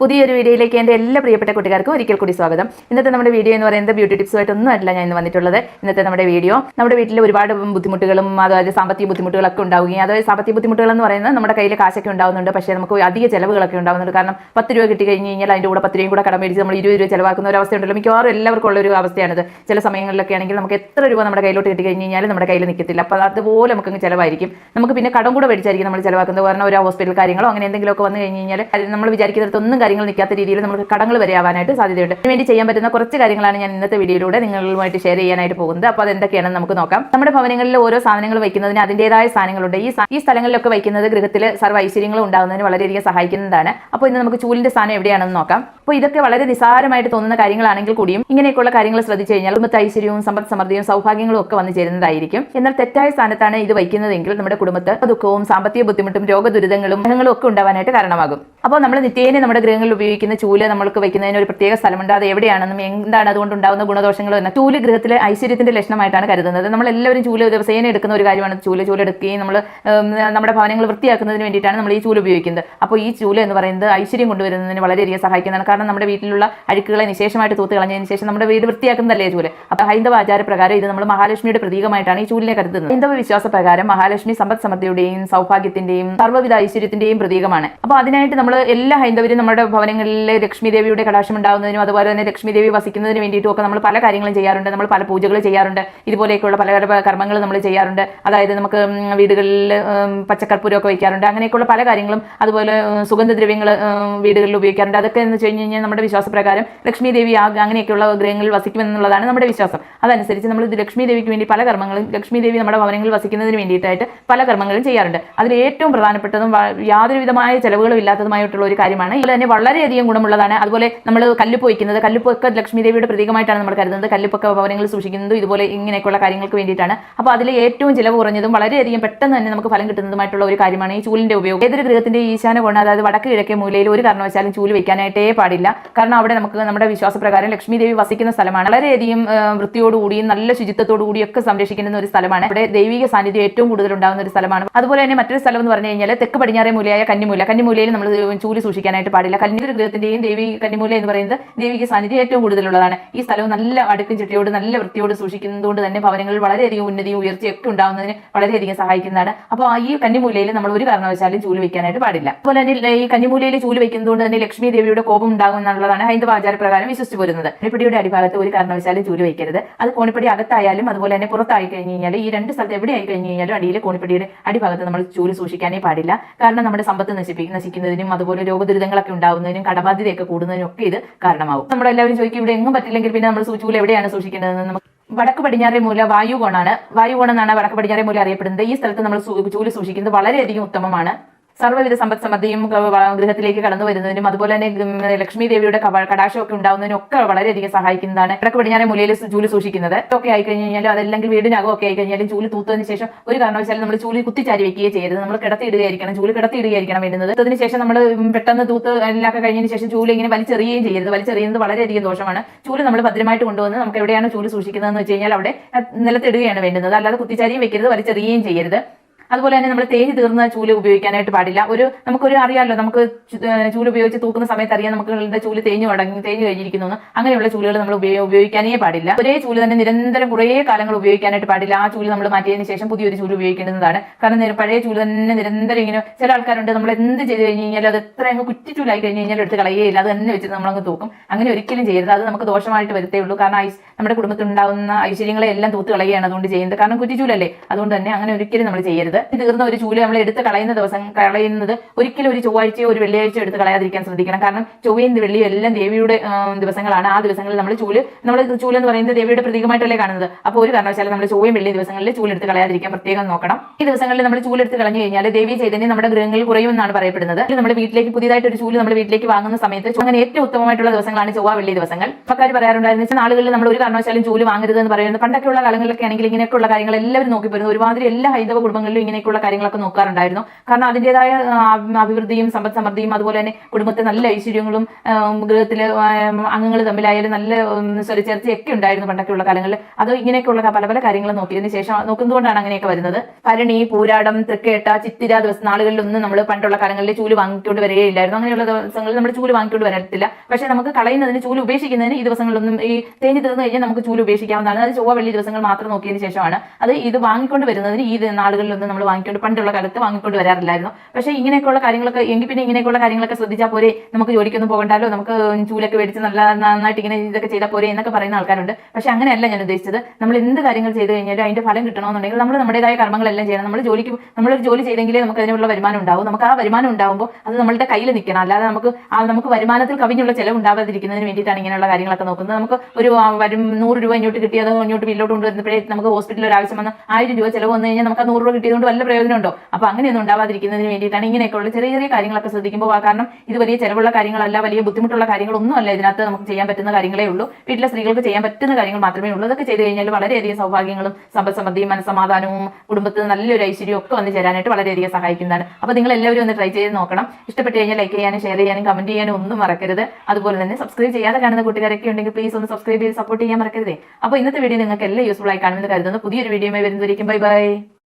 പുതിയൊരു വീഡിയോയിലേക്ക് എന്റെ എല്ലാ പ്രിയപ്പെട്ട കുട്ടികാർക്കും ഒരിക്കൽ കൂടി സ്വാഗതം. ഇന്നത്തെ നമ്മുടെ വീഡിയോ എന്ന് പറയുന്നത് ബ്യൂട്ടി ടിപ്സുമായിട്ട് ഒന്നും അല്ല ഞാൻ ഇന്ന് വന്നിട്ടുള്ളത്. ഇന്നത്തെ നമ്മുടെ വീഡിയോ നമ്മുടെ വീട്ടിൽ ഒരുപാട് ബുദ്ധിമുട്ടുകളും അതായത് സാമ്പത്തിക ബുദ്ധിമുട്ടുകളൊക്കെ ഉണ്ടാവുകയും അതായത് സാമ്പത്തിക ബുദ്ധിമുട്ടുകൾ എന്ന് പറയുന്നത് നമ്മുടെ കയ്യിൽ കാശൊക്കെ ഉണ്ടാവുന്നുണ്ട്. പക്ഷേ നമുക്ക് അധിക ചിലവുകളൊക്കെ ഉണ്ടാവുന്നുണ്ട്. കാരണം പത്ത് രൂപ കിട്ടി കഴിഞ്ഞ് കഴിഞ്ഞാൽ അതിന്റെ കൂടെ പത്ത് രൂപയും കൂടെ കടം മേടിച്ച് നമ്മൾ ഇരുപത് രൂപ ചിലവാക്കുന്ന ഒരു അവസ്ഥയുണ്ടല്ലോ മിക്കവാറും എല്ലാവർക്കും ഉള്ള ഒരു അവസ്ഥയാണിത്. ചില സമയങ്ങളിലൊക്കെ ആണെങ്കിൽ നമുക്ക് എത്ര രൂപ നമ്മുടെ കയ്യിലോട്ട് കിട്ടി കഴിഞ്ഞ് കഴിഞ്ഞാൽ നമ്മുടെ കയ്യിൽ നിൽക്കത്തില്ല. അപ്പോൾ അതുപോലെ നമുക്ക് ചിലവായിരിക്കും. നമുക്ക് പിന്നെ കടം കൂടെ മേടിച്ചായിരിക്കും നമ്മൾ ചിലവാക്കുന്നത്. കാരണം ഒരു ഹോസ്പിറ്റൽ കാര്യങ്ങളോ അങ്ങനെ എന്തെങ്കിലുമൊക്കെ വന്നു കഴിഞ്ഞ് കഴിഞ്ഞാൽ നമ്മൾ വിചാരിക്കുന്നിടത്തൊന്നും കാര്യങ്ങൾ നിൽക്കാത്ത രീതിയിൽ നമുക്ക് കടങ്ങൾ വരെ ആവാനായിട്ട് സാധ്യതയുണ്ട്. അതിന് വേണ്ടി ചെയ്യാൻ പറ്റുന്ന കുറച്ച് കാര്യങ്ങളാണ് ഞാൻ ഇന്നത്തെ വീഡിയോയിലൂടെ നിങ്ങളുമായിട്ട് ഷെയർ ചെയ്യാനായിട്ട് പോകുന്നത്. അപ്പോൾ അതെന്തൊക്കെയാണെന്ന് നമുക്ക് നോക്കാം. നമ്മുടെ ഭവനങ്ങളിൽ ഓരോ സാധനങ്ങൾ വയ്ക്കുന്നതിന് അതിന്റെതായ സ്ഥാനങ്ങളുണ്ട് ഈ ഈ സ്ഥലങ്ങളിലൊക്കെ വയ്ക്കുന്നത് ഗൃഹത്തിൽ സർവ ഐശ്വര്യങ്ങൾ ഉണ്ടാകുന്നതിന് വളരെയധികം സഹായിക്കുന്നതാണ്. അപ്പോൾ ഇന്ന് നമുക്ക് ചൂലിന്റെ സ്ഥാനം എവിടെയാണെന്ന് നോക്കാം. അപ്പോൾ ഇതൊക്കെ വളരെ നിസ്സാരമായിട്ട് തോന്നുന്ന കാര്യങ്ങളാണെങ്കിൽ കൂടിയും ഇങ്ങനെയൊക്കെയുള്ള കാര്യങ്ങൾ ശ്രദ്ധിച്ചു കഴിഞ്ഞാൽ കുടുംബത്തെ ഐശ്വര്യവും സമ്പദ് സമൃദ്ധിയും സൗഭാഗ്യങ്ങളും ഒക്കെ വന്നു ചേരുന്നതായിരിക്കും. എന്നാൽ തെറ്റായ സ്ഥാനത്താണ് ഇത് വയ്ക്കുന്നതെങ്കിൽ നമ്മുടെ കുടുംബത്തെ ദുഃഖവും സാമ്പത്തിക ബുദ്ധിമുട്ടും രോഗദുരിതങ്ങളും ദുരിതങ്ങളും ഒക്കെ ഉണ്ടാവാനായിട്ട് കാരണമാകും. അപ്പോൾ നമ്മൾ നിത്യേന നമ്മുടെ ഗൃഹങ്ങളിൽ ഉപയോഗിക്കുന്ന ചൂൽ നമ്മൾക്ക് വെക്കുന്നതിന് ഒരു പ്രത്യേക സ്ഥലമുണ്ട്. അത് എവിടെയാണെന്നും എന്താണ് അതുകൊണ്ട് ഉണ്ടാകുന്ന ഗുണദോഷങ്ങളും എന്ന ചൂൽ ഗൃഹത്തിലെ ഐശ്വര്യത്തിന്റെ ലക്ഷണമായിട്ടാണ് കരുതുന്നത്. നമ്മൾ എല്ലാവരും ചൂൽ ദിവസേന എടുക്കുന്ന ഒരു കാര്യമാണ്. ചൂൽ ചൂൽ എടുക്കുകയും നമ്മൾ നമ്മുടെ ഭവനങ്ങൾ വൃത്തിയാക്കുന്നതിന് വേണ്ടിയിട്ടാണ് നമ്മൾ ഈ ചൂൽ ഉപയോഗിക്കുന്നത്. അപ്പോൾ ഈ ചൂൽ എന്ന് പറയുന്നത് ഐശ്വര്യം കൊണ്ടുവരുന്നതിന് വളരെയധികം സഹായിക്കുന്നതാണ്. കാരണം നമ്മുടെ വീട്ടിലുള്ള അഴുക്കുകളെ നിശേഷമായിട്ട് തൂത്ത് കളഞ്ഞതിന് ശേഷം നമ്മുടെ വീട് വൃത്തിയാക്കുന്നതല്ലേ ചൂൽ? അപ്പോൾ ഹൈന്ദവ ആചാരപ്രകാരം ഇത് നമ്മൾ മഹാലക്ഷ്മിയുടെ പ്രതീകമായിട്ടാണ് ഈ ചൂലിനെ കരുതുന്നത്. ഹൈന്ദവ വിശ്വാസപ്രകാരം മഹാലക്ഷ്മി സമ്പദ് സമൃദ്ധിയുടെയും സൗഭാഗ്യത്തിന്റെയും സർവവിധ ഐശ്വര്യത്തിന്റെയും പ്രതീകമാണ്. അപ്പോൾ അതിനായിട്ട് നമ്മൾ എല്ലാ ഹൈന്ദവരും നമ്മുടെ ഭവനങ്ങളിൽ ലക്ഷ്മി ദേവിയുടെ കടാക്ഷം ഉണ്ടാകുന്നതിനും അതുപോലെ തന്നെ ലക്ഷ്മി ദേവി വസിക്കുന്നതിന് വേണ്ടിയിട്ടും ഒക്കെ നമ്മൾ പല കാര്യങ്ങളും ചെയ്യാറുണ്ട്. നമ്മൾ പല പൂജകൾ ചെയ്യാറുണ്ട്. ഇതുപോലെയൊക്കെയുള്ള പല പല കർമ്മങ്ങൾ നമ്മൾ ചെയ്യാറുണ്ട്. അതായത് നമുക്ക് വീടുകളിൽ പച്ചക്കർപ്പൂരമൊക്കെ വയ്ക്കാറുണ്ട്. അങ്ങനെയൊക്കെയുള്ള പല കാര്യങ്ങളും അതുപോലെ സുഗന്ധദ്രവ്യങ്ങൾ വീടുകളിൽ ഉപയോഗിക്കാറുണ്ട്. അതൊക്കെ എന്ന് വെച്ച് കഴിഞ്ഞ് കഴിഞ്ഞാൽ നമ്മുടെ വിശ്വാസപ്രകാരം ലക്ഷ്മി ദേവി അങ്ങനെയൊക്കെയുള്ള ഗ്രഹങ്ങളിൽ വസിക്കുമെന്നുള്ളതാണ് നമ്മുടെ വിശ്വാസം. അതനുസരിച്ച് നമ്മൾ ലക്ഷ്മി ദേവിക്ക് വേണ്ടി പല കർമ്മങ്ങളും ലക്ഷ്മി ദേവി നമ്മുടെ ഭവനങ്ങളിൽ വസിക്കുന്നതിന് വേണ്ടിയിട്ടായിട്ട് പല കർമ്മങ്ങളും ചെയ്യാറുണ്ട്. അതിൽ ഏറ്റവും പ്രധാനപ്പെട്ടതും യാതൊരുവിധമായ യാതൊരു വിധമായ ചെലവുകളും ഒരു കാര്യമാണ്. ഇതിൽ തന്നെ വളരെയധികം ഗുണമുള്ളതാണ്. അതുപോലെ നമ്മൾ കല്ലുപ്പ് വയ്ക്കുന്നത് കല്ലുപ്പൊക്കെ ലക്ഷ്മി ദേവിയുടെ പ്രതീകമായിട്ടാണ് നമ്മൾ കരുതുന്നത്. കല്ലുപ്പൊക്കെ ഭവനങ്ങൾ സൂക്ഷിക്കുന്നതും ഇതുപോലെ ഇങ്ങനെയൊക്കെയുള്ള കാര്യങ്ങൾക്ക് വേണ്ടിയിട്ടാണ്. അപ്പോൾ അതിൽ ഏറ്റവും ചിലവ് കുറഞ്ഞതും വളരെയധികം പെട്ടെന്ന് തന്നെ നമുക്ക് ഫലം കിട്ടുന്നതുമായിട്ടുള്ള ഒരു കാര്യമാണ് ഈ ചൂലിന്റെ ഉപയോഗം. ഏതൊരു ഗൃഹത്തിന്റെ ഈശാന കൊണ്ട് അതായത് വടക്ക് കിഴക്കേ മൂലയിൽ ഒരു കാരണവശാലും ചൂൽ വെക്കാനായിട്ടേ പാടില്ല. കാരണം അവിടെ നമുക്ക് നമ്മുടെ വിശ്വാസപ്രകാരം ലക്ഷ്മി ദേവി വസിക്കുന്ന സ്ഥലമാണ്. വളരെയധികം വൃത്തിയോടുകൂടിയും നല്ല ശുചിത്വത്തോടു കൂടിയൊക്കെ സംരക്ഷിക്കുന്ന ഒരു സ്ഥലമാണ്. ഇവിടെ ദൈവിക സാന്നിധ്യം ഏറ്റവും കൂടുതൽ ഉണ്ടാകുന്ന ഒരു സ്ഥലമാണ്. അതുപോലെ തന്നെ മറ്റൊരു സ്ഥലം എന്ന് പറഞ്ഞു കഴിഞ്ഞാൽ തെക്ക് പടിഞ്ഞാറേ മൂലയായ കന്നിമൂല. കന്നിമൂലയിൽ നമ്മൾ ചൂൽ സൂക്ഷിക്കാനായിട്ട് പാടില്ല. കന്നിമൂല ഗൃഹത്തിന്റെയും ദേവി കന്നിമൂല എന്ന് പറയുന്നത് ദേവിക്ക് സന്നിധി ഏറ്റവും കൂടുതലുള്ളതാണ്. ഈ സ്ഥലവും നല്ല അടുക്കും ചിട്ടയോട് നല്ല വൃത്തിയോട് സൂക്ഷിക്കുന്നതുകൊണ്ട് തന്നെ ഭവനങ്ങളിൽ വളരെയധികം ഉന്നതിയും ഉയർച്ചയും ഒക്കെ ഉണ്ടാകുന്നതിന് വളരെയധികം സഹായിക്കുന്നതാണ്. അപ്പോൾ ഈ കന്നിമൂലയിൽ നമ്മൾ ഒരു കാരണവശാലും ചൂൽ വെക്കാനായിട്ട് പാടില്ല. അതുപോലെ തന്നെ ഈ കന്നിമൂലയിൽ ചൂൽ വെക്കുന്നതുകൊണ്ട് തന്നെ ലക്ഷ്മി ദേവിയുടെ കോപം ഉണ്ടാകും എന്നുള്ളതാണ് ഹൈന്ദവ ആചാരപ്രകാരം വിശ്വസിച്ചു പോരുന്നത്. കോണിപ്പടിയുടെ അടിഭാഗത്ത് ഒരു കാരണവശാലും ചൂൽ വെക്കരുത്. അത് കോണിപ്പടി അകത്തായാലും അതുപോലെ തന്നെ പുറത്തായി കഴിഞ്ഞ് കഴിഞ്ഞാൽ ഈ രണ്ട് സ്ഥലത്ത് എവിടെ ആയി കഴിഞ്ഞ് കഴിഞ്ഞാലും അടിയിൽ കോണിപ്പടിയുടെ അടിഭാഗത്ത് നമ്മൾ ചൂൽ സൂക്ഷിക്കാനേ പാടില്ല. കാരണം നമ്മുടെ സമ്പത്ത് നശിപ്പിക്കും നശിക്കുന്നതിനും അതുപോലെ രോഗദുരിതങ്ങളൊക്കെ ഉണ്ടാകുന്നതിനും കടബാധ്യതയൊക്കെ കൂടുന്നതിനും ഒക്കെ ഇത് കാരണമാവും. നമ്മളെല്ലാവരും ചോദിക്കും ഇവിടെ എങ്ങും പറ്റില്ലെങ്കിൽ പിന്നെ നമ്മൾ ചൂൽ എവിടെയാണ് സൂക്ഷിക്കേണ്ടതെന്ന്? നമുക്ക് വടക്ക് പടിഞ്ഞാറേ മൂല വായുകോണാണ്. വായുകോണെന്നാണ് വടക്ക് പടിഞ്ഞാറേ മൂല അറിയപ്പെടുന്നത്. ഈ സ്ഥലത്ത് നമ്മൾ ചൂൽ സൂക്ഷിക്കുന്നത് വളരെയധികം ഉത്തമമാണ്. സർവവിധ സമ്പദ് സമൃദ്ധിയും ഗൃഹത്തിലേക്ക് കടന്നു വരുന്നതിനും അതുപോലെ തന്നെ ലക്ഷ്മി ദേവിയുടെ കവ- കടാക്ഷമൊക്കെ ഉണ്ടാവുന്നതിനും ഒക്കെ വളരെയധികം സഹായിക്കുന്നതാണ്. വടക്ക് പടിഞ്ഞാറേ മൂലയിൽ ചൂൽ സൂക്ഷിക്കുന്നത്. ഒക്കെ ആയി കഴിഞ്ഞ് കഴിഞ്ഞാൽ അതല്ലെങ്കിൽ വീടിനകം ഒക്കെ ആയി കഴിഞ്ഞാലും ചൂൽ തൂത്തതിന് ശേഷം ഒരു കാരണവശാലും നമ്മൾ ചൂൽ കുത്തിച്ചാരി വെക്കുകയോ ചെയ്യരുത്. നമ്മൾ കിടത്തിയിടുകയായിരിക്കണം ചൂൽ കിടത്തിയിടുകയായിരിക്കണം വേണ്ടുന്നത് അതിന് ശേഷം നമ്മൾ പെട്ടെന്ന് തൂത്ത് എല്ലാം കഴിഞ്ഞതിന് ശേഷം ചൂൽ ഇങ്ങനെ വലിച്ചെറിയുകയും ചെയ്യരുത്. വലിച്ചെറിയുന്നത് വളരെയധികം ദോഷമാണ്. ചൂൽ നമ്മൾ ഭദ്രമായിട്ട് കൊണ്ടുവന്ന് നമുക്ക് എവിടെയാണ് ചൂൽ സൂക്ഷിക്കുന്നതെന്ന് വെച്ച് കഴിഞ്ഞാൽ അവിടെ നിലത്തിടുകയാണ് വേണ്ടുന്നത്. അല്ലാതെ കുത്തിച്ചാരിയും വെക്കരുത് വലിച്ചെറിയുകയും ചെയ്യരുത്. അതുപോലെ തന്നെ നമ്മൾ തേഞ്ഞ് തീർന്ന ചൂൽ ഉപയോഗിക്കാനായിട്ട് പാടില്ല. ഒരു നമുക്കൊരു അറിയാമല്ലോ നമുക്ക് ചൂൽ ഉപയോഗിച്ച് തൂക്കുന്ന സമയത്ത് അറിയാം നമുക്ക് ചൂൽ തേഞ്ഞു തുടങ്ങി തേഞ്ഞു കഴിഞ്ഞിരിക്കുന്നു. അങ്ങനെയുള്ള ചൂലുകൾ നമ്മൾ ഉപയോഗിക്കാനേ പാടില്ല. ഒരേ ചൂൽ തന്നെ നിരന്തരം കുറേ കാലങ്ങൾ ഉപയോഗിക്കാനായിട്ട് പാടില്ല. ആ ചൂൽ നമ്മൾ മാറ്റിയതിന് ശേഷം പുതിയൊരു ചൂൽ ഉപയോഗിക്കേണ്ടതാണ്. കാരണം പഴയ ചൂൽ തന്നെ നിരന്തരം ഇങ്ങനെ ചില ആൾക്കാരുണ്ട് നമ്മൾ എന്ത് ചെയ്ത് കഴിഞ്ഞ് കഴിഞ്ഞാൽ അത് എത്ര അങ്ങ് കുറ്റി കുറ്റിച്ചൂലായി കഴിഞ്ഞ് കഴിഞ്ഞാൽ എടുത്ത് കളയുകയില്ല അത് തന്നെ വെച്ച് നമ്മളങ്ങ് തൂക്കും. അങ്ങനെ ഒരിക്കലും ചെയ്യരുത്. അത് നമുക്ക് ദോഷമായിട്ട് വരുത്തേ ഉള്ളൂ. കാരണം ഐസ് നമ്മുടെ കുടുംബത്തിൽ ഉണ്ടാകുന്ന ഐശ്വര്യങ്ങളെ എല്ലാം തൂത്ത് കളയുകയാണ് അതുകൊണ്ട് ചെയ്യുന്നത് കാരണം കുറ്റിച്ചൂലല്ലേ അതുകൊണ്ട് തന്നെ അങ്ങനെ ഒരിക്കലും നമ്മൾ ചെയ്യരുത്. തീർന്ന ഒരു ചൂൽ നമ്മൾ എടുത്ത് കളയുന്ന ദിവസം കളയുന്നത് ഒരിക്കലും ഒരു ചൊവ്വാഴ്ചയോ ഒരു വെള്ളിയാഴ്ചയോ എടുത്ത് കളയാതിരിക്കാൻ ശ്രദ്ധിക്കണം. കാരണം ചൊവ്വയും വെള്ളിയും എല്ലാം ദേവിയുടെ ദിവസങ്ങളാണ്. ആ ദിവസങ്ങളിൽ നമ്മൾ ചൂൽ നമ്മൾ ചൂൽ എന്ന് പറയുന്നത് ദേവിയുടെ പ്രതീകമായിട്ടല്ലേ കാണുന്നത്? അപ്പോൾ ഒരു കാരണവശാലും നമ്മൾ ചൊവ്വയും വെള്ളി ദിവസങ്ങളിൽ ചൂലെടുത്ത് കളയാതിരിക്കാൻ പ്രത്യേകം നോക്കണം. ഈ ദിവസങ്ങളിൽ നമ്മൾ ചൂലെടുത്ത് കളഞ്ഞു കഴിഞ്ഞാൽ ദേവി ചൈതന്യം നമ്മുടെ ഗൃഹങ്ങളിൽ കുറയുമെന്നാണ് പറയപ്പെടുന്നത്. നമ്മൾ വീട്ടിലേക്ക് പുതിയതായിട്ട് ഒരു ചൂൽ നമ്മൾ വീട്ടിലേക്ക് വാങ്ങുന്ന സമയത്ത് അങ്ങനെ ഏറ്റവും ഉത്തമമായിട്ടുള്ള ദിവസങ്ങളാണ് ചൊവ്വ വെള്ളി ദിവസങ്ങൾ. പക്കാർ പറയാറുണ്ടായിരുന്നു വെച്ചാൽ നാളുകളിൽ നമ്മൾ ഒരു കാരണവശാലും ചൂൽ വാങ്ങരുത് എന്ന് പറയുന്നത് പണ്ടൊക്കെയുള്ള കാലങ്ങളിലൊക്കെ ആണെങ്കിൽ ഇങ്ങനെയൊക്കെയുള്ള കാര്യങ്ങൾ എല്ലാവരും നോക്കി പോരുന്നു ഒരുമാതിരി എല്ലാ ഹൈന്ദവ കുടുംബങ്ങളിലും ഇങ്ങനെയൊക്കെയുള്ള കാര്യങ്ങളൊക്കെ നോക്കാറുണ്ടായിരുന്നു. കാരണം അതിന്റെതായ അഭിവൃദ്ധിയും സമ്പദ് സമൃദ്ധിയും അതുപോലെ തന്നെ കുടുംബത്തെ നല്ല ഐശ്വര്യങ്ങളും ഗൃഹത്തിലെ അംഗങ്ങൾ തമ്മിലായാലും നല്ല സ്വരചേർച്ചയൊക്കെ ഉണ്ടായിരുന്നു പണ്ടൊക്കെയുള്ള കാലങ്ങളിൽ അത് ഇങ്ങനെയൊക്കെയുള്ള പല പല കാര്യങ്ങൾ നോക്കിയതിന് ശേഷം നോക്കുന്നതുകൊണ്ടാണ് അങ്ങനെയൊക്കെ വരുന്നത്. ഭരണി പൂരാടം തൃക്കേട്ട ചിത്തിര ദിവസം നാളുകളിലൊന്നും നമ്മൾ പണ്ടുള്ള കാലങ്ങളിൽ ചൂൽ വാങ്ങിക്കൊണ്ട് വരികയില്ലായിരുന്നു. അങ്ങനെയുള്ള ദിവസങ്ങളിൽ നമ്മൾ ചൂൽ വാങ്ങിക്കൊണ്ട് വരത്തില്ല. പക്ഷെ നമുക്ക് കളയുന്നതിന് ചൂൽ ഉപേക്ഷിക്കുന്നതിന് ഈ ദിവസങ്ങളിലൊന്നും ഈ തേഞ്ഞ് തീർന്നു കഴിഞ്ഞാൽ നമുക്ക് ചൂൽ ഉപേക്ഷിക്കാവുന്നതാണ്. അത് ചൊവ്വ വെള്ളി ദിവസങ്ങൾ മാത്രം നോക്കിയതിന് ശേഷമാണ്. അത് ഇത് വാങ്ങിക്കൊണ്ട് വരുന്നതിന് ഈ നാളുകളിലൊന്നും നമ്മൾ വാങ്ങിക്കൊണ്ട് പണ്ടുള്ള കാലത്ത് വാങ്ങിക്കൊണ്ട് വരാറില്ലായിരുന്നു. പക്ഷേ ഇങ്ങനെയൊക്കെയുള്ള കാര്യങ്ങളൊക്കെ എങ്കിൽ പിന്നെ ഇങ്ങനെയൊക്കെയുള്ള കാര്യങ്ങളൊക്കെ ശ്രദ്ധിച്ചാൽ പോരെ നമുക്ക് ജോലിക്കൊന്നും പോകണ്ടല്ലോ നമുക്ക് ചൂലൊക്കെ മേടിച്ച് നല്ല നന്നായിട്ട് ഇങ്ങനെ ഇതൊക്കെ ചെയ്താൽ പോരെ എന്നൊക്കെ പറയുന്ന ആൾക്കാരുണ്ട്. പക്ഷേ അങ്ങനെയല്ല ഞാൻ ഉദ്ദേശിച്ചത്. നമ്മൾ എന്ത് കാര്യങ്ങൾ ചെയ്ത് കഴിഞ്ഞാലും അതിന്റെ ഫലം കിട്ടണമെന്നുണ്ടെങ്കിൽ നമ്മൾ നമ്മുടേതായ കർമ്മങ്ങളെല്ലാം ചെയ്യണം. നമ്മൾ ജോലിക്ക് നമ്മളൊരു ജോലി ചെയ്തെങ്കിലേ നമുക്ക് അതിനുള്ള വരുമാനം ഉണ്ടാവും. നമുക്ക് ആ വരുമാനം ഉണ്ടാകുമ്പോൾ അത് നമ്മളുടെ കയ്യിൽ നിൽക്കണം. അല്ലാതെ നമുക്ക് ആ നമുക്ക് വരുമാനത്തിൽ കവിഞ്ഞുള്ള ചിലവ് ഉണ്ടാവാതിരിക്കുന്നതിന് വേണ്ടിയിട്ടാണ് ഇങ്ങനെയുള്ള കാര്യങ്ങളൊക്കെ നോക്കുന്നത്. നമുക്ക് ഒരു വരും നൂറ് രൂപ ഇങ്ങോട്ട് കിട്ടിയത് ഇങ്ങോട്ട് ബില്ലോട്ട് കൊണ്ടുവരുന്നപ്പോഴേ നമുക്ക് ഹോസ്പിറ്റലിൽ ഒരു ആവശ്യം വന്ന് ആയിരം രൂപ ചിലവ് വന്നു കഴിഞ്ഞാൽ നമുക്ക് ആ നൂറ് രൂപ കിട്ടിയതുകൊണ്ട് വല്ല പ്രയോജനമുണ്ടോ? അപ്പൊ അങ്ങനെയൊന്നും ഉണ്ടാവാതിരിക്കുന്നതിന് വേണ്ടിയിട്ടാണ് ഇങ്ങനെയൊക്കെയുള്ള ചെറിയ ചെറിയ കാര്യങ്ങളൊക്കെ ശ്രദ്ധിക്കുമ്പോൾ കാരണം ഇത് വലിയ ചെലവുള്ള കാര്യങ്ങളല്ല വലിയ ബുദ്ധിമുട്ടുള്ള കാര്യങ്ങളൊന്നും അല്ല ഇതിനകത്ത് നമുക്ക് ചെയ്യാൻ പറ്റുന്ന കാര്യങ്ങളേ ഉള്ളൂ. വീട്ടിലെ സ്ത്രീകൾക്ക് ചെയ്യാൻ പറ്റുന്ന കാര്യങ്ങൾ മാത്രമേ ഉള്ളൂ. അതൊക്കെ ചെയ്ത് കഴിഞ്ഞാൽ വളരെയധികം സൗഭാഗ്യങ്ങളും സമ്പദ്സമൃദ്ധിയും മനസമാധാനവും കുടുംബത്തിന് നല്ലൊരു ഐശ്വര്യവും ഒക്കെ വന്ന് ചേരാനായിട്ട് വളരെയധികം സഹായിക്കുന്നതാണ്. അപ്പോൾ നിങ്ങൾ എല്ലാവരും ഒന്ന് ട്രൈ ചെയ്ത് നോക്കണം. ഇഷ്ടപ്പെട്ട് കഴിഞ്ഞാൽ ലൈക്ക് ചെയ്യാനും ഷെയർ ചെയ്യാനും കമന്റ് ചെയ്യാനും ഒന്നും മറക്കരുത്. അതുപോലെ തന്നെ സബ്സ്ക്രൈബ് ചെയ്യാതെ കാണുന്ന കൂട്ടുകാരൊക്കെ ഉണ്ടെങ്കിൽ പ്ലീസ് ഒന്ന് സബ്സ്ക്രൈബ് ചെയ്ത് സപ്പോർട്ട് ചെയ്യാൻ മറക്കരുതേ. അപ്പോൾ ഇന്നത്തെ വീഡിയോ നിങ്ങൾക്ക് എല്ലാം യൂസ്ഫുൾ ആയി കാണുമെന്ന് കരുതുന്നു. പുതിയൊരു വീഡിയോയുമായി വരുന്നതായിരിക്കും ബൈ ബൈ